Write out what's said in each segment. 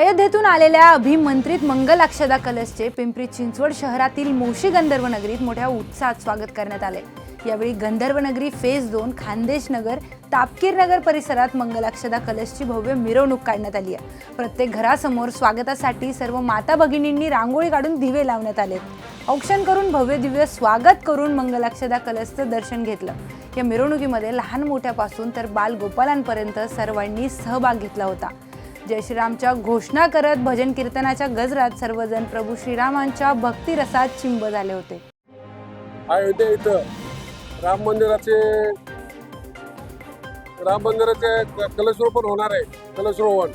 अयोध्येतून आलेल्या अभिमंत्रित मंगलाक्षदा कलशचे पिंपरी चिंचवड शहरातील मोशी गंधर्व नगरीत मोठ्या उत्साहात स्वागत करण्यात आले. यावेळी गंधर्व नगरी फेज दोन खानदेश नगर तापकीर नगर परिसरात मंगलाक्षदा कलशची भव्य मिरवणूक काढण्यात आली आहे. प्रत्येक घरासमोर स्वागतासाठी सर्व माता भगिनींनी रांगोळी काढून दिवे लावण्यात आले औक्षण करून भव्य दिव्य स्वागत करून मंगलाक्षदा कलशचं दर्शन घेतलं. या मिरवणुकीमध्ये लहान मोठ्यापासून तर बाल गोपालांपर्यंत सर्वांनी सहभाग घेतला होता. जय श्रीरामच्या घोषणा करत भजन कीर्तनाच्या गजरात सर्वजण प्रभू श्रीरामांच्या भक्तिरसात चिंब झाले होते. अयोध्या इथं राम मंदिराचे राम मंदिराचे कलशरोपण होणार आहे कलशरोहण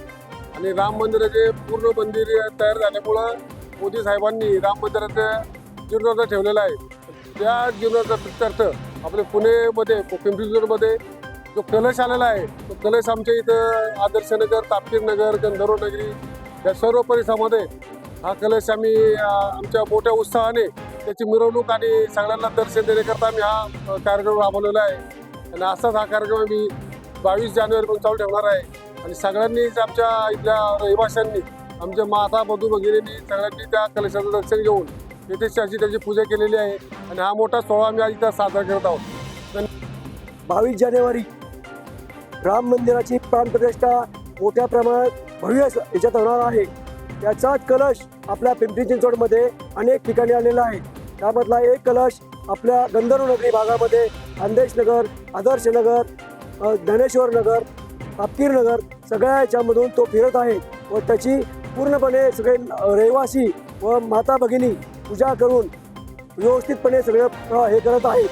आणि राम मंदिराचे पूर्ण मंदिर तयार झाल्यामुळं मोदी साहेबांनी राम मंदिराचं जीर्णोद्धार ठेवलेला आहे. त्या जीर्णोद्धार प्रित्यर्थ आपले पुणेमध्ये पिंपरी चिंचवडमध्ये जो कलश आलेला आहे तो कलश आमच्या इथं आदर्शनगर तापकीर नगर गंधर्व नगरी या सर्व परिसरामध्ये हा कलश आम्ही आमच्या मोठ्या उत्साहाने त्याची मिरवणूक आणि सगळ्यांना दर्शन देण्याकरता आम्ही हा कार्यक्रम राबवलेला आहे. आणि असाच हा कार्यक्रम आम्ही बावीस जानेवारीपर्यंत चालू ठेवणार आहे. आणि सगळ्यांनीच आमच्या इथल्या रहिवाशांनी आमच्या माता बंधू भगिनींनी सगळ्यांनी त्या कलशाचं दर्शन घेऊन येथे अशी त्याची पूजा केलेली आहे. आणि हा मोठा सोहळा आम्ही आज इथं साजरा करत आहोत. बावीस जानेवारी राम मंदिराची प्राणप्रतिष्ठा मोठ्या प्रमाणात भव्य याच्यात होणार आहे. त्याचाच कलश आपल्या पिंपरी चिंचवडमध्ये अनेक ठिकाणी आलेला आहे. त्यामधला एक कलश आपल्या गंधर्व नगरी भागामध्ये खानदेश नगर आदर्श नगर ज्ञानेश्वर नगर तापकीर नगर सगळ्या याच्यामधून तो फिरत आहे व त्याची पूर्णपणे सगळे रहिवासी व माता भगिनी पूजा करून व्यवस्थितपणे सगळं हे करत आहेत.